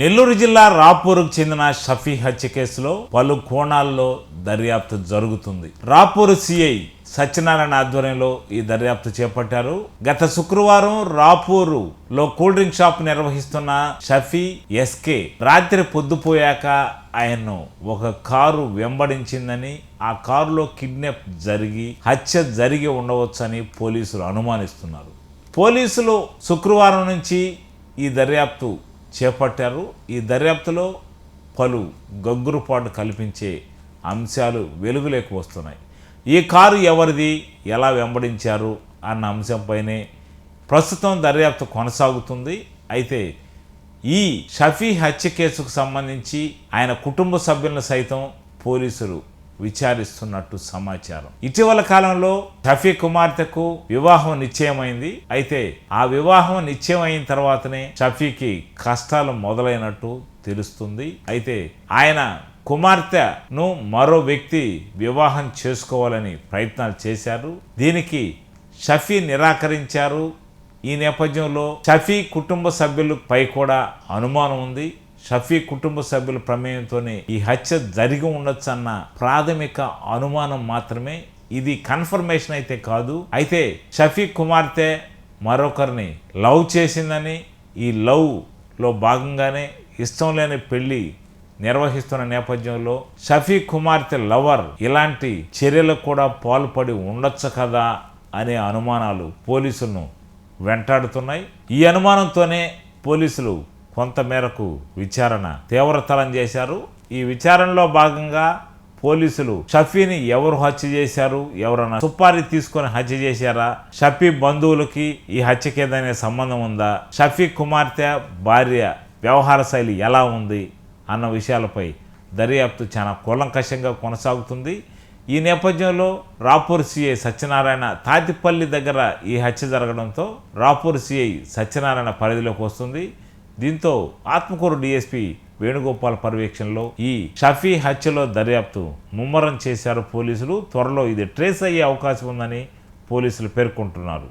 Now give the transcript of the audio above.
నెల్లూరు జిల్లా రాపూర్కు చెందిన షఫీ హత్య కేసులో పలు కోణాల్లో దర్యాప్తు జరుగుతుంది. రాపూర్ సిఐ సత్యనారాయణ ఆధ్వర్యంలో ఈ దర్యాప్తు చేపట్టారు. గత శుక్రవారం రాపూరు లో కూల్ డ్రింక్ షాప్ నిర్వహిస్తున్న షఫీ ఎస్కే రాత్రి పొద్దుపోయాక ఆయన్ను ఒక కారు వెంబడించిందని ఆ కారులో కిడ్నాప్ జరిగి హత్య జరిగి ఉండవచ్చని పోలీసులు అనుమానిస్తున్నారు. పోలీసులు శుక్రవారం నుంచి ఈ దర్యాప్తు చేపట్టారు. ఈ దర్యాప్తులో పలు గగ్గురుపాటు కల్పించే అంశాలు వెలుగులోకి వస్తున్నాయి. ఈ కారు ఎవరిది? ఎలా వెంబడించారు? అన్న అంశంపైనే ప్రస్తుతం దర్యాప్తు కొనసాగుతుంది. అయితే ఈ షఫీ హత్య కేసుకు సంబంధించి ఆయన కుటుంబ సభ్యులను సైతం పోలీసులు విచారిస్తున్నట్టు సమాచారం. ఇటీవల కాలంలో షఫీ కుమార్తెకు వివాహం నిశ్చయమైంది. అయితే ఆ వివాహం నిశ్చయమైన తర్వాతనే షఫీకి కష్టాలు మొదలైనట్టు తెలుస్తుంది. అయితే ఆయన కుమార్తెను మరో వ్యక్తి వివాహం చేసుకోవాలని ప్రయత్నాలు చేశారు. దీనికి షఫీ నిరాకరించారు. ఈ నేపథ్యంలో షఫీ కుటుంబ సభ్యులపై కూడా అనుమానం ఉంది. షఫీ కుటుంబ సభ్యుల ప్రమేయంతోనే ఈ హత్య జరిగి ఉండొచ్చు అన్న ప్రాథమిక అనుమానం మాత్రమే. ఇది కన్ఫర్మేషన్ అయితే కాదు. అయితే షఫీ కుమార్తె మరొకరిని లవ్ చేసిందని ఈ లవ్లో భాగంగానే ఇష్టం లేని పెళ్ళి నిర్వహిస్తున్న నేపథ్యంలో షఫీ కుమార్తె లవర్ ఇలాంటి చర్యలకు కూడా పాల్పడి ఉండొచ్చు కదా అనే అనుమానాలు పోలీసులను వెంటాడుతున్నాయి. ఈ అనుమానంతోనే పోలీసులు కొంతమేరకు విచారణ తీవ్రతరం చేశారు. ఈ విచారణలో భాగంగా పోలీసులు షఫీని ఎవరు హత్య చేశారు ఎవరన్నా సుపారీ తీసుకొని హత్య చేశారా షఫీ బంధువులకి ఈ హత్యకి ఏదైనా సంబంధం ఉందా షఫీ కుమార్తె భార్య వ్యవహార శైలి ఎలా ఉంది అన్న విషయాలపై దర్యాప్తు చాలా కూలంకషంగా కొనసాగుతుంది. ఈ నేపథ్యంలో రాపూర్ సిఐ సత్యనారాయణ తాతిపల్లి దగ్గర ఈ హత్య జరగడంతో రాపూర్ సిఐ సత్యనారాయణ పరిధిలోకి వస్తుంది. దీంతో ఆత్మకూరు డీఎస్పీ వేణుగోపాల్ పర్యవేక్షణలో ఈ షఫీ హత్యలో దర్యాప్తు ముమ్మరం చేశారు పోలీసులు. త్వరలో ఇది ట్రేస్ అయ్యే అవకాశం ఉందని పోలీసులు పేర్కొంటున్నారు.